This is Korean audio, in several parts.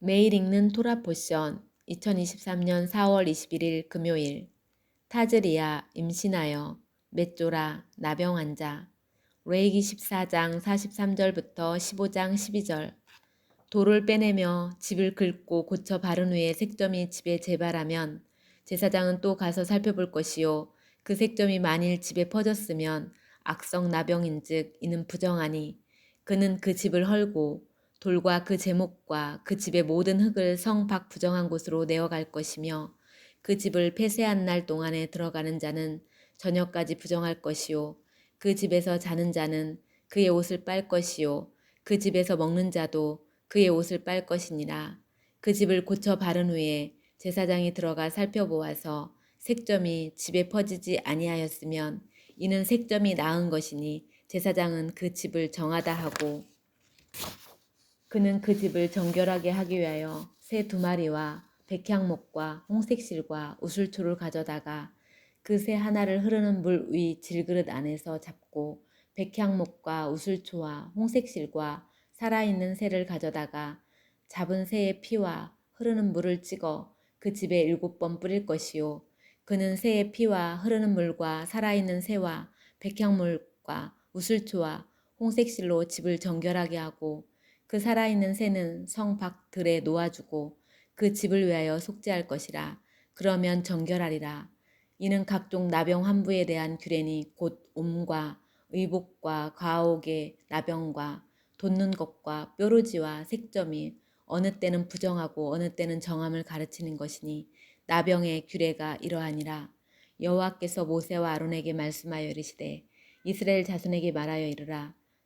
매일 읽는 토라 포션 2023년 4월 21일 금요일. 타즈리아 임신하여 맷조라 나병 환자. 레이기 14장 43절부터 15장 12절. 돌을 빼내며 집을 긁고 고쳐 바른 후에 색점이 집에 재발하면 제사장은 또 가서 살펴볼 것이요. 그 색점이 만일 집에 퍼졌으면 악성 나병인즉 이는 부정하니 그는 그 집을 헐고 돌과 그 제목과 그 집의 모든 흙을 성 밖 부정한 곳으로 내어갈 것이며 그 집을 폐쇄한 날 동안에 들어가는 자는 저녁까지 부정할 것이요 그 집에서 자는 자는 그의 옷을 빨 것이요 그 집에서 먹는 자도 그의 옷을 빨 것이니라. 그 집을 고쳐 바른 후에 제사장이 들어가 살펴보아서 색점이 집에 퍼지지 아니하였으면 이는 색점이 나은 것이니 제사장은 그 집을 정하다 하고 그는 그 집을 정결하게 하기 위하여 새 두 마리와 백향목과 홍색실과 우슬초를 가져다가 그 새 하나를 흐르는 물 위 질그릇 안에서 잡고 백향목과 우슬초와 홍색실과 살아있는 새를 가져다가 잡은 새의 피와 흐르는 물을 찍어 그 집에 일곱 번 뿌릴 것이요. 그는 새의 피와 흐르는 물과 살아있는 새와 백향물과 우슬초와 홍색실로 집을 정결하게 하고 그 살아있는 새는 성 밖들에 놓아주고 그 집을 위하여 속죄할 것이라. 그러면 정결하리라. 이는 각종 나병 환부에 대한 규례니 곧 옴과 의복과 과옥의 나병과 돋는 것과 뾰루지와 색점이 어느 때는 부정하고 어느 때는 정함을 가르치는 것이니 나병의 규례가 이러하니라. 여호와께서 모세와 아론에게 말씀하여 이르시되 이스라엘 자손에게 말하여 이르라.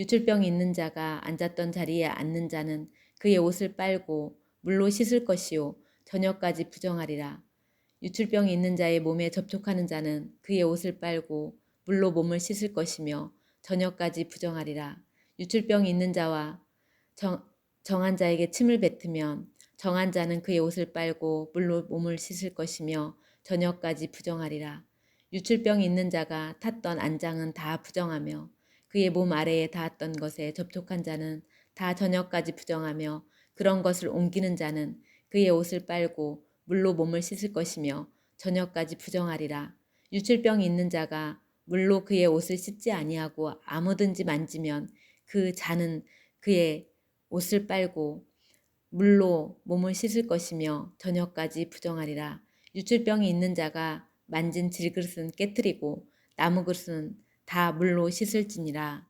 유출병이 있는 자가 앉았던 자리에 앉는 자는 그의 옷을 빨고 물로 씻을 것이요 저녁까지 부정하리라. 유출병이 있는 자의 몸에 접촉하는 자는 그의 옷을 빨고 물로 몸을 씻을 것이며 저녁까지 부정하리라. 유출병이 있는 자와 정, 정한 자에게 침을 뱉으면 정한 자는 그의 옷을 빨고 물로 몸을 씻을 것이며 저녁까지 부정하리라. 유출병이 있는 자가 탔던 안장은 다 부정하며 그의 몸 아래에 닿았던 것에 접촉한 자는 다 저녁까지 부정하며 그런 것을 옮기는 자는 그의 옷을 빨고 물로 몸을 씻을 것이며 저녁까지 부정하리라. 유출병이 있는 자가 물로 그의 옷을 씻지 아니하고 아무든지 만지면 그 자는 그의 옷을 빨고 물로 몸을 씻을 것이며 저녁까지 부정하리라. 유출병이 있는 자가 만진 질그릇은 깨뜨리고 나무 그릇은 다 물로 씻을지니라.